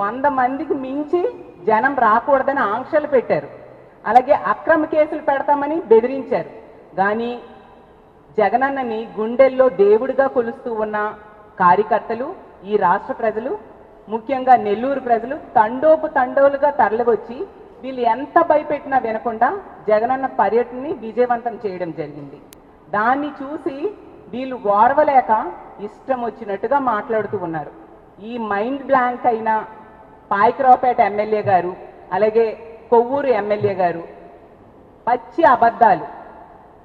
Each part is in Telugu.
వంద మందికి మించి జనం రాకూడదని ఆంక్షలు పెట్టారు. అలాగే అక్రమ కేసులు పెడతామని బెదిరించారు. కానీ జగనన్నని గుండెల్లో దేవుడిగా కొలుస్తూ ఉన్న కార్యకర్తలు ఈ రాష్ట్ర ప్రజలు ముఖ్యంగా నెల్లూరు ప్రజలు తండోపు తండోలుగా తరలివచ్చి వీళ్ళు ఎంత భయపెట్టినా వినకుండా జగనన్న పర్యటనని విజయవంతం చేయడం జరిగింది. దాన్ని చూసి వీళ్ళు ఓర్వలేక ఇష్టం వచ్చినట్టుగా మాట్లాడుతూ ఉన్నారు. ఈ మైండ్ బ్లాంక్ అయిన పాయకరావుపేట ఎమ్మెల్యే గారు అలాగే కొవ్వూరు ఎమ్మెల్యే గారు పచ్చి అబద్ధాలు.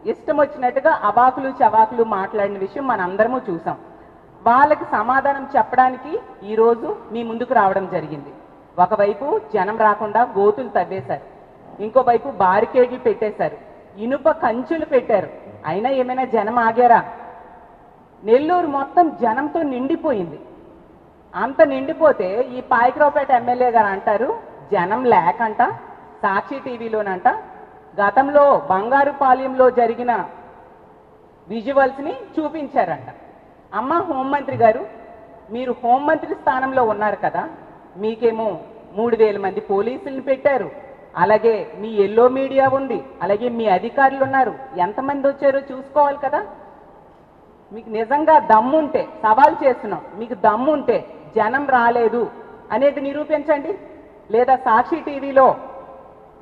ఇష్టం వచ్చినట్టుగా అబాకులు చవాకులు మాట్లాడిన విషయం మనందరము చూసాం. వాళ్ళకి సమాధానం చెప్పడానికి ఈరోజు మీ ముందుకు రావడం జరిగింది. ఒకవైపు జనం రాకుండా గోతులు తవ్వేశారు. ఇంకోవైపు బారికేడ్లు పెట్టేశారు. ఇనుప కంచులు పెట్టారు. అయినా ఏమైనా జనం ఆగారా? నెల్లూరు మొత్తం జనంతో నిండిపోయింది. అంత నిండిపోతే ఈ పాయకరావుపేట ఎమ్మెల్యే గారు అంటారు జనం లేకంట సాక్షి టీవీలోనంట. గతంలో బంగారుపాలెంలో జరిగిన విజువల్స్ని చూపించారంట. అమ్మ హోంమంత్రి గారు మీరు హోంమంత్రి స్థానంలో ఉన్నారు కదా మీకేమో మూడు వేల మంది పోలీసుల్ని పెట్టారు. అలాగే మీ ఎల్లో మీడియా ఉంది అలాగే మీ అధికారులు ఉన్నారు. ఎంతమంది వచ్చారో చూసుకోవాలి కదా. మీకు నిజంగా దమ్ముంటే సవాల్ చేస్తున్నాం మీకు దమ్ముంటే జనం రాలేదు అనేది నిరూపించండి. లేదా సాక్షి టీవీలో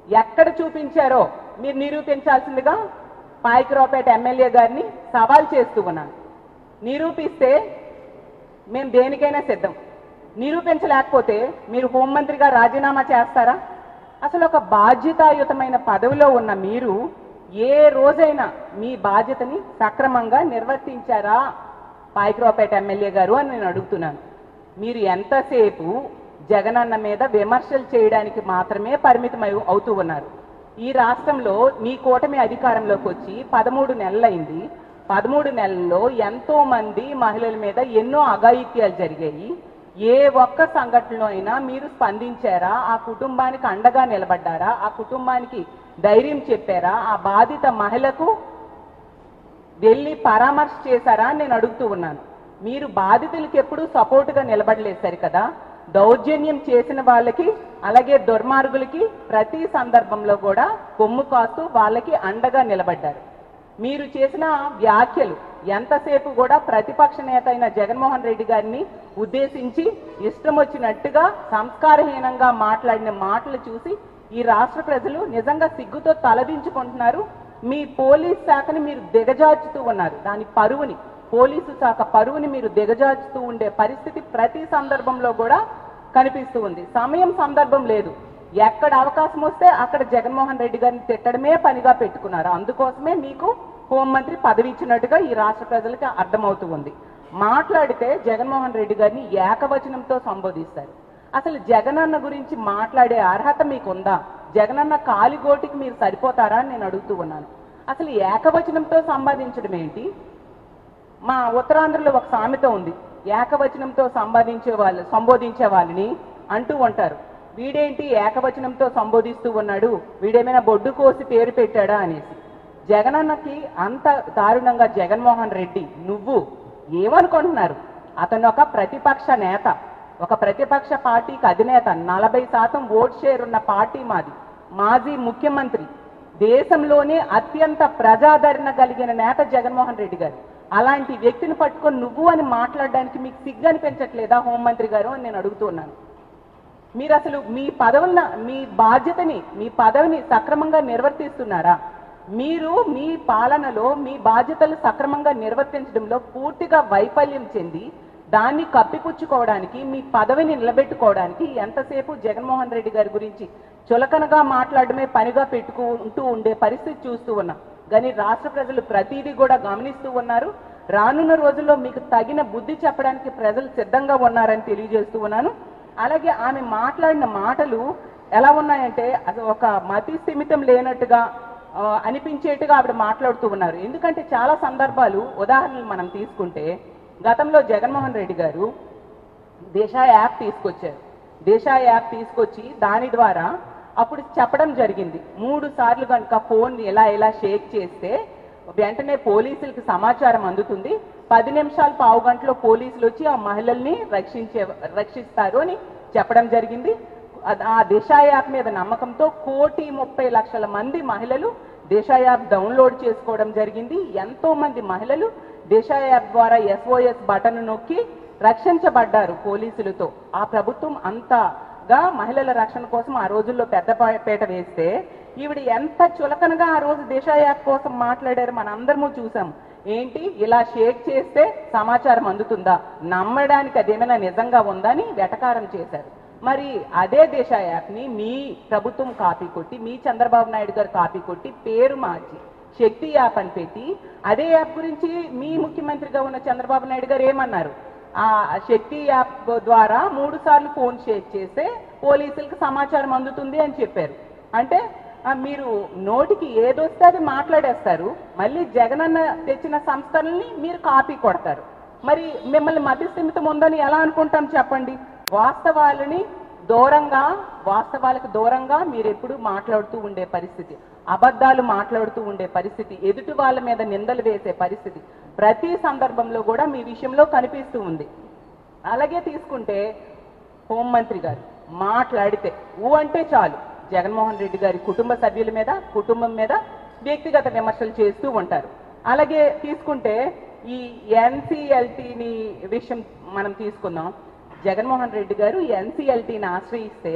ఎక్కడ చూపించారో మీరు నిరూపించాల్సిందిగా పాయకరావుపేట ఎమ్మెల్యే గారిని సవాల్ చేస్తూ ఉన్నాను. నిరూపిస్తే మేము దేనికైనా సిద్ధం. నిరూపించలేకపోతే మీరు హోంమంత్రిగా రాజీనామా చేస్తారా? అసలు ఒక బాధ్యతాయుతమైన పదవిలో ఉన్న మీరు ఏ రోజైనా మీ బాధ్యతని సక్రమంగా నిర్వర్తించారా? పాయకరావుపేట ఎమ్మెల్యే గారు అని నేను అడుగుతున్నాను. మీరు ఎంతసేపు జగనన్న మీద విమర్శలు చేయడానికి మాత్రమే పరిమితం అవుతూ ఉన్నారు. ఈ రాష్ట్రంలో మీ కూటమి అధికారంలోకి వచ్చి పదమూడు నెలలైంది. పదమూడు నెలల్లో ఎంతో మంది మహిళల మీద ఎన్నో అఘాయిత్యాలు జరిగాయి. ఏ ఒక్క సంఘటనలో అయినా మీరు స్పందించారా? ఆ కుటుంబానికి అండగా నిలబడ్డారా? ఆ కుటుంబానికి ధైర్యం చెప్పారా? ఆ బాధిత మహిళకు వెళ్ళి పరామర్శ చేశారా అని నేను అడుగుతూ ఉన్నాను. మీరు బాధితులకి ఎప్పుడూ సపోర్టుగా నిలబడలేదు కదా దౌర్జన్యం చేసిన వాళ్ళకి అలాగే దుర్మార్గులకి ప్రతి సందర్భంలో కూడా కొమ్ము కాస్తూ వాళ్ళకి అండగా నిలబడ్డారు. మీరు చేసిన వ్యాఖ్యలు ఎంతసేపు కూడా ప్రతిపక్ష నేత అయిన జగన్మోహన్ రెడ్డి గారిని ఉద్దేశించి ఇష్టం వచ్చినట్టుగా సంస్కారహీనంగా మాట్లాడిన మాటలు చూసి ఈ రాష్ట్ర ప్రజలు నిజంగా సిగ్గుతో తలదించుకుంటున్నారు. మీ పోలీస్ శాఖని మీరు దిగజార్చుతూ ఉన్నారు. దాని పరువుని పోలీసు శాఖ పరువుని మీరు దిగజార్చుతూ ఉండే పరిస్థితి ప్రతి సందర్భంలో కూడా కనిపిస్తూ ఉంది. సమయం సందర్భం లేదు. ఎక్కడ అవకాశం వస్తే అక్కడ జగన్మోహన్ రెడ్డి గారిని తిట్టడమే పనిగా పెట్టుకున్నారు. అందుకోసమే మీకు హోంమంత్రి పదవి ఇచ్చినట్టుగా ఈ రాష్ట్ర ప్రజలకి అర్థమవుతూ ఉంది. మాట్లాడితే జగన్మోహన్ రెడ్డి గారిని ఏకవచనంతో సంబోధిస్తారు. అసలు జగనన్న గురించి మాట్లాడే అర్హత మీకుందా? జగనన్న కాలిగోటికి మీరు సరిపోతారా అని నేను అడుగుతూ ఉన్నాను. అసలు ఏకవచనంతో సంపాదించడం ఏంటి? మా ఉత్తరాంధ్రలో ఒక సామెత ఉంది. ఏకవచనంతో సంపాదించే వాళ్ళు సంబోధించే వాళ్ళని అంటూ ఉంటారు. వీడేంటి ఏకవచనంతో సంబోధిస్తూ ఉన్నాడు? వీడేమైనా బొడ్డు కోసి పేరు పెట్టాడా అనేసి. జగనన్నకి అంత దారుణంగా జగన్మోహన్ రెడ్డి నువ్వు ఏమనుకుంటున్నారు? అతను ఒక ప్రతిపక్ష నేత. ఒక ప్రతిపక్ష పార్టీకి అధినేత. నలభై శాతం ఓట్ షేర్ ఉన్న పార్టీ మాది. మాజీ ముఖ్యమంత్రి. దేశంలోనే అత్యంత ప్రజాదరణ కలిగిన నేత జగన్మోహన్ రెడ్డి గారు. అలాంటి వ్యక్తిని పట్టుకొని నువ్వు అని మాట్లాడడానికి మీకు సిగ్గు అనిపించట్లేదా హోంమంత్రి గారు అని నేను అడుగుతున్నాను మీరు అసలు మీ పదవుల మీ బాధ్యతని మీ పదవిని సక్రమంగా నిర్వర్తిస్తున్నారా? మీరు మీ పాలనలో మీ బాధ్యతలు సక్రమంగా నిర్వర్తించడంలో పూర్తిగా వైఫల్యం చెంది దాన్ని కప్పిపుచ్చుకోవడానికి మీ పదవిని నిలబెట్టుకోవడానికి ఎంతసేపు జగన్మోహన్ రెడ్డి గారి గురించి చులకనగా మాట్లాడమే పనిగా పెట్టుకుంటూ ఉండే పరిస్థితి చూస్తూ ఉన్నాం. కానీ రాష్ట్ర ప్రజలు ప్రతిదీ కూడా గమనిస్తూ ఉన్నారు. రానున్న రోజుల్లో మీకు తగిన బుద్ధి చెప్పడానికి ప్రజలు సిద్ధంగా ఉన్నారని తెలియజేస్తూ ఉన్నాను. అలాగే ఆమె మాట్లాడిన మాటలు ఎలా ఉన్నాయంటే అది ఒక మతి స్థిమితం లేనట్టుగా అనిపించేట్టుగా ఆవిడ మాట్లాడుతూ ఉన్నారు. ఎందుకంటే చాలా సందర్భాలు ఉదాహరణలు మనం తీసుకుంటే గతంలో జగన్మోహన్ రెడ్డి గారు దేశ యాప్ తీసుకొచ్చారు. దేశ యాప్ తీసుకొచ్చి దాని ద్వారా అప్పుడు చెప్పడం జరిగింది. మూడు సార్లు కనుక ఫోన్ ఇలా ఇలా షేక్ చేస్తే వెంటనే పోలీసులకు సమాచారం అందుతుంది. పది నిమిషాలు పావు గంటలో పోలీసులు వచ్చి ఆ మహిళల్ని రక్షించే రక్షిస్తారు అని చెప్పడం జరిగింది. ఆ దిశ యాప్ మీద నమ్మకంతో కోటి ముప్పై లక్షల మంది మహిళలు దిశ యాప్ డౌన్లోడ్ చేసుకోవడం జరిగింది. ఎంతో మంది మహిళలు దిశ యాప్ ద్వారా ఎస్ఓఎస్ బటన్ నొక్కి రక్షించబడ్డారు పోలీసులతో. ఆ ప్రభుత్వం అంతగా మహిళల రక్షణ కోసం ఆ రోజుల్లో పెద్ద పీట వేస్తే ఈవిడ ఎంత చులకనగా ఆ రోజు దిశ యాప్ కోసం మాట్లాడారు మనందరము చూసాం. ఏంటి? ఇలా షేక్ చేస్తే సమాచారం అందుతుందా? నమ్మడానికి అదేమైనా నిజంగా ఉందని వెటకారం చేశారు. మరి అదే దిశ యాప్ని మీ ప్రభుత్వం కాపీ కొట్టి మీ చంద్రబాబు నాయుడు గారు కాపీ కొట్టి పేరు మార్చి శక్తి యాప్ అని పెట్టి అదే యాప్ గురించి మీ ముఖ్యమంత్రిగా ఉన్న చంద్రబాబు నాయుడు గారు ఏమన్నారు? శక్తి యాప్ ద్వారా మూడు సార్లు ఫోన్ షేక్ చేస్తే పోలీసులకు సమాచారం అందుతుంది అని చెప్పారు. అంటే మీరు నోటికి ఏదొస్తే అది మాట్లాడేస్తారు. మళ్ళీ జగనన్న తెచ్చిన సంస్థలని మీరు కాపీ కొడతారు. మరి మిమ్మల్ని మతిస్థిమితం ఉందని ఎలా అనుకుంటాం చెప్పండి? వాస్తవాలని దూరంగా వాస్తవాలకు దూరంగా మీరు ఎప్పుడు మాట్లాడుతూ ఉండే పరిస్థితి. అబద్ధాలు మాట్లాడుతూ ఉండే పరిస్థితి ఎదుటి వాళ్ళ మీద నిందలు వేసే పరిస్థితి ప్రతి సందర్భంలో కూడా మీ విషయంలో కనిపిస్తూ ఉంది. అలాగే తీసుకుంటే హోంమంత్రి గారు మాట్లాడితే ఊ అంటే చాలు. జగన్మోహన్ రెడ్డి గారి కుటుంబ సభ్యుల మీద కుటుంబం మీద వ్యక్తిగత విమర్శలు చేస్తూ ఉంటారు. అలాగే తీసుకుంటే ఈ ఎన్సిఎల్టీని విషయం మనం తీసుకుందాం. జగన్మోహన్ రెడ్డి గారు ఎన్సిఎల్టీని ఆశ్రయిస్తే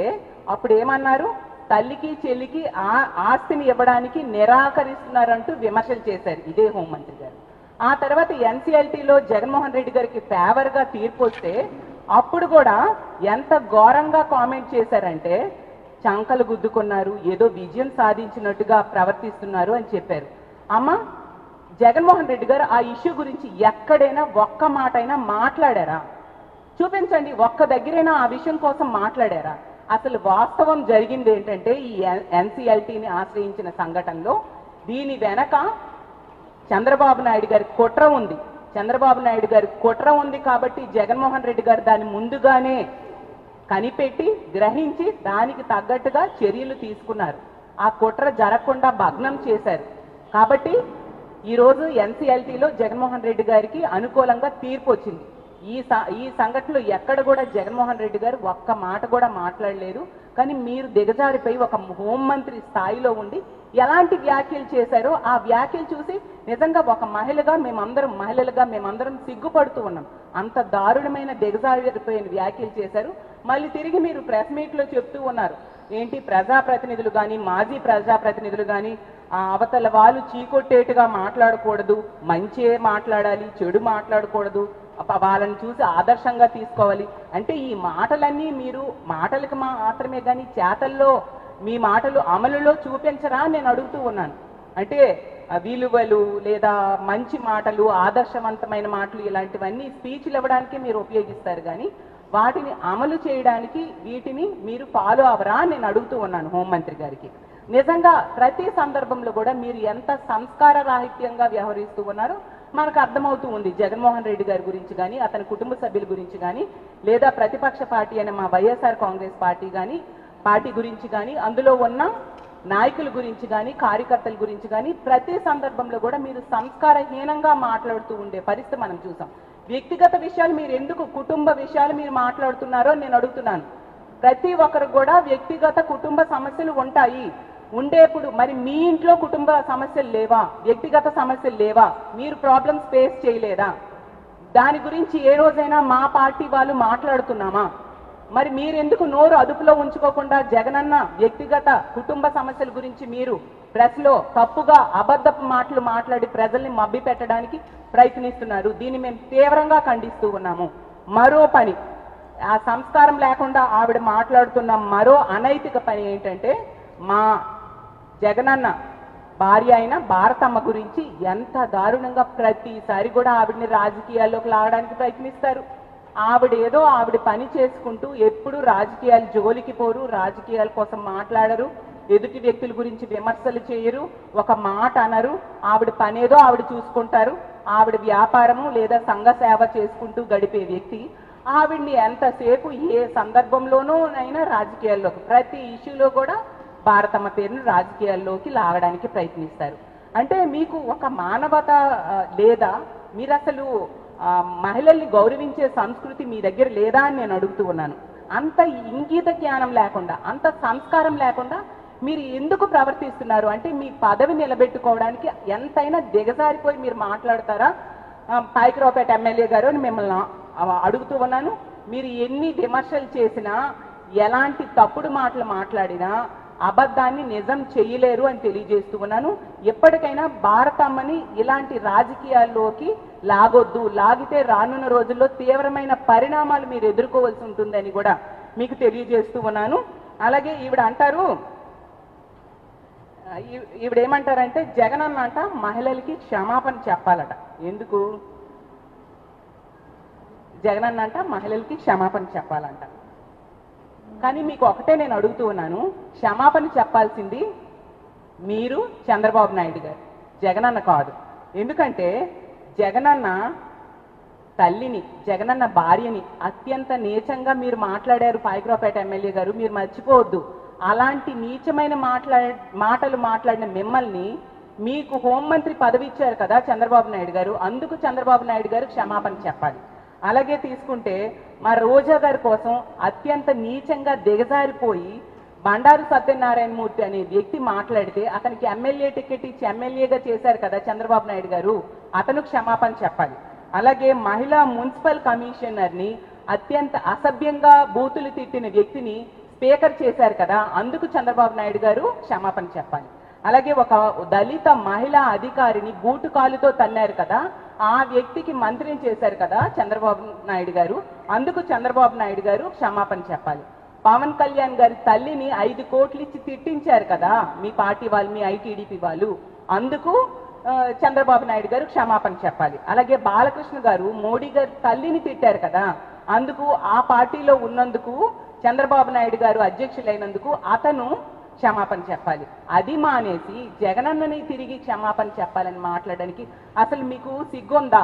అప్పుడు ఏమన్నారు? తల్లికి చెల్లికి ఆ ఆస్తిని ఇవ్వడానికి నిరాకరిస్తున్నారంటూ విమర్శలు చేశారు ఇదే హోంమంత్రి గారు. ఆ తర్వాత ఎన్సీఎల్టీలో జగన్మోహన్ రెడ్డి గారికి ఫేవర్గా తీర్పు వస్తే అప్పుడు కూడా ఎంత ఘోరంగా కామెంట్ చేశారంటే చంకలు గుద్దుకున్నారు ఏదో విజయం సాధించినట్టుగా ప్రవర్తిస్తున్నారు అని చెప్పారు. అమ్మ జగన్మోహన్ రెడ్డి గారు ఆ ఇష్యూ గురించి ఎక్కడైనా ఒక్క మాట అయినా మాట్లాడారా? చూపించండి ఒక్క దగ్గరైనా ఆ విషయం కోసం మాట్లాడారా? అసలు వాస్తవం జరిగింది ఏంటంటే ఈ ఎన్సిఎల్టీని ఆశ్రయించిన సంఘటనలో దీని వెనక చంద్రబాబు నాయుడు గారి కుట్ర ఉంది. చంద్రబాబు నాయుడు గారి కుట్ర ఉంది కాబట్టి జగన్మోహన్ రెడ్డి గారు దాన్ని ముందుగానే కనిపెట్టి గ్రహించి దానికి తగ్గట్టుగా చర్యలు తీసుకున్నారు. ఆ కుట్ర జరగకుండా భగ్నం చేశారు. కాబట్టి ఈరోజు ఎన్సీఎల్టీలో జగన్మోహన్ రెడ్డి గారికి అనుకూలంగా తీర్పు వచ్చింది. ఈ ఈ సంఘటనలో ఎక్కడ కూడా జగన్మోహన్ రెడ్డి గారు ఒక్క మాట కూడా మాట్లాడలేదు. కానీ మీరు దిగజారిపోయి ఒక హోంమంత్రి స్థాయిలో ఉండి ఎలాంటి వ్యాఖ్యలు చేశారో ఆ వ్యాఖ్యలు చూసి నిజంగా ఒక మహిళగా మేమందరం మహిళలుగా మేమందరం సిగ్గుపడుతూ ఉన్నాం. అంత దారుణమైన దిగజారిపోయిన వ్యాఖ్యలు చేశారు. మళ్ళీ తిరిగి మీరు ప్రెస్ మీట్లో చెప్తూ ఉన్నారు. ఏంటి ప్రజాప్రతినిధులు కానీ మాజీ ప్రజాప్రతినిధులు కానీ ఆ అవతల వాళ్ళు చీకొట్టేట్టుగా మాట్లాడకూడదు. మంచే మాట్లాడాలి చెడు మాట్లాడకూడదు. వాళ్ళని చూసి ఆదర్శంగా తీసుకోవాలి. అంటే ఈ మాటలన్నీ మీరు మాటలకు మాత్రమే కానీ చేతల్లో మీ మాటలు అమలులో చూపించరా నేను అడుగుతూ ఉన్నాను. అంటే విలువలు లేదా మంచి మాటలు ఆదర్శవంతమైన మాటలు ఇలాంటివన్నీ స్పీచ్లు ఇవ్వడానికి మీరు ఉపయోగిస్తారు కానీ వాటిని అమలు చేయడానికి వీటిని మీరు ఫాలో అవరా నేను అడుగుతూ ఉన్నాను హోంమంత్రి గారికి. నిజంగా ప్రతి సందర్భంలో కూడా మీరు ఎంత సంస్కార రాహిత్యంగా వ్యవహరిస్తూ ఉన్నారో మనకు అర్థమవుతూ ఉంది. జగన్మోహన్ రెడ్డి గారి గురించి కానీ అతని కుటుంబ సభ్యుల గురించి కానీ లేదా ప్రతిపక్ష పార్టీ అయిన మా వైఎస్ఆర్ కాంగ్రెస్ పార్టీ కానీ పార్టీ గురించి కానీ అందులో ఉన్న నాయకుల గురించి కానీ కార్యకర్తల గురించి కానీ ప్రతి సందర్భంలో కూడా మీరు సంస్కారహీనంగా మాట్లాడుతూ ఉండే పరిస్థితి మనం చూసాం. వ్యక్తిగత విషయాలు మీరు ఎందుకు కుటుంబ విషయాలు మీరు మాట్లాడుతున్నారో నేను అడుగుతున్నాను. ప్రతి ఒక్కరు కూడా వ్యక్తిగత కుటుంబ సమస్యలు ఉంటాయి. ఉండేప్పుడు మరి మీ ఇంట్లో కుటుంబ సమస్యలు లేవా? వ్యక్తిగత సమస్యలు లేవా? మీరు ప్రాబ్లమ్స్ ఫేస్ చేయలేదా? దాని గురించి ఏ రోజైనా మా పార్టీ వాళ్ళు మాట్లాడుతున్నామా? మరి మీరెందుకు నోరు అదుపులో ఉంచుకోకుండా జగనన్న వ్యక్తిగత కుటుంబ సమస్యల గురించి మీరు ప్రెస్లో తప్పుగా అబద్ధపు మాటలు మాట్లాడి ప్రజల్ని మబ్బి పెట్టడానికి ప్రయత్నిస్తున్నారు. దీన్ని మేము తీవ్రంగా ఖండిస్తూ ఉన్నాము. మరో పని. ఆ సంస్కారం లేకుండా ఆవిడ మాట్లాడుతున్న మరో అనైతిక పని ఏంటంటే మా జగనన్న భార్య అయిన భారతమ్మ గురించి ఎంత దారుణంగా ప్రతిసారి కూడా ఆవిడని రాజకీయాల్లోకి లాగడానికి ప్రయత్నిస్తారు. ఆవిడ ఏదో ఆవిడ పని చేసుకుంటూ ఎప్పుడు రాజకీయాలు జోలికి పోరు రాజకీయాల కోసం మాట్లాడరు ఎదుటి వ్యక్తుల గురించి విమర్శలు చేయరు ఒక మాట అనరు ఆవిడ పనేదో ఆవిడ చూసుకుంటారు ఆవిడ వ్యాపారము లేదా సంఘ సేవ చేసుకుంటూ గడిపే వ్యక్తి. ఆవిడ్ని ఎంతసేపు ఏ సందర్భంలోనూ అయినా రాజకీయాల్లోకి ప్రతి ఇష్యూలో కూడా భారతమ్మ పేరును రాజకీయాల్లోకి లాగడానికి ప్రయత్నిస్తారు. అంటే మీకు ఒక మానవత లేదా మీరు అసలు మహిళల్ని గౌరవించే సంస్కృతి మీ దగ్గర లేదా అని నేను అడుగుతూ ఉన్నాను. అంత ఇంగీత జ్ఞానం లేకుండా అంత సంస్కారం లేకుండా మీరు ఎందుకు ప్రవర్తిస్తున్నారు? అంటే మీ పదవి నిలబెట్టుకోవడానికి ఎంతైనా దిగజారిపోయి మీరు మాట్లాడతారా? ఆ, పాయకరావుపేట ఎమ్మెల్యే గారు అని మిమ్మల్ని అడుగుతూ ఉన్నాను. మీరు ఎన్ని విమర్శలు చేసినా ఎలాంటి తప్పుడు మాటలు మాట్లాడినా అబద్ధాన్ని నిజం చేయలేరు అని తెలియజేస్తూ ఉన్నాను. ఎప్పటికైనా భారతమ్మని ఇలాంటి రాజకీయాల్లోకి లాగొద్దు. లాగితే రానున్న రోజుల్లో తీవ్రమైన పరిణామాలు మీరు ఎదుర్కోవాల్సి ఉంటుందని కూడా మీకు తెలియజేస్తూ ఉన్నాను. అలాగే ఈవిడ అంటారు ఈవిడ ఏమంటారంటే జగన్ అన్నంట మహిళలకి క్షమాపణ చెప్పాలట. ఎందుకు? జగన్ అన్నంట మహిళలకి క్షమాపణ చెప్పాలంట. కానీ మీకు ఒకటే నేను అడుగుతూ ఉన్నాను. క్షమాపణ చెప్పాల్సింది మీరు చంద్రబాబు నాయుడు గారు. జగనన్న కాదు. ఎందుకంటే జగనన్న తల్లిని జగనన్న భార్యని అత్యంత నీచంగా మీరు మాట్లాడారు పాయకరావుపేట ఎమ్మెల్యే గారు. మీరు మర్చిపోవద్దు. అలాంటి నీచమైన మాట్లా మాటలు మాట్లాడిన మిమ్మల్ని మీకు హోంమంత్రి పదవి ఇచ్చారు కదా చంద్రబాబు నాయుడు గారు. అందుకు చంద్రబాబు నాయుడు గారు క్షమాపణ చెప్పాలి. అలాగే తీసుకుంటే మా రోజా గారి కోసం అత్యంత నీచంగా దిగజారిపోయి బండారు సత్యనారాయణమూర్తి అనే వ్యక్తి మాట్లాడితే అతనికి ఎమ్మెల్యే టికెట్ ఇచ్చి ఎమ్మెల్యేగా చేశారు కదా చంద్రబాబు నాయుడు గారు అతను క్షమాపణ చెప్పాలి. అలాగే మహిళా మున్సిపల్ కమిషనర్ని అత్యంత అసభ్యంగా బూతులు తిట్టిన వ్యక్తిని స్పీకర్ చేశారు కదా అందుకు చంద్రబాబు నాయుడు గారు క్షమాపణ చెప్పాలి. అలాగే ఒక దళిత మహిళా అధికారిని బూటు కాలుతో తన్నారు కదా ఆ వ్యక్తికి మంత్రిని చేశారు కదా చంద్రబాబు నాయుడు గారు. అందుకు చంద్రబాబు నాయుడు గారు క్షమాపణ చెప్పాలి. పవన్ కళ్యాణ్ గారి తల్లిని ఐదు కోట్లు ఇచ్చి తిట్టించారు కదా మీ పార్టీ వాళ్ళు మీ ఐటీడీపీ వాళ్ళు. అందుకు చంద్రబాబు నాయుడు గారు క్షమాపణ చెప్పాలి. అలాగే బాలకృష్ణ గారు మోడీ గారి తల్లిని తిట్టారు కదా. అందుకు ఆ పార్టీలో ఉన్నందుకు చంద్రబాబు నాయుడు గారు అధ్యక్షులైనందుకు అతను క్షమాపణ చెప్పాలి. అది మానేసి జగనన్నని తిరిగి క్షమాపణ చెప్పాలని మాట్లాడడానికి అసలు మీకు సిగ్గుందా?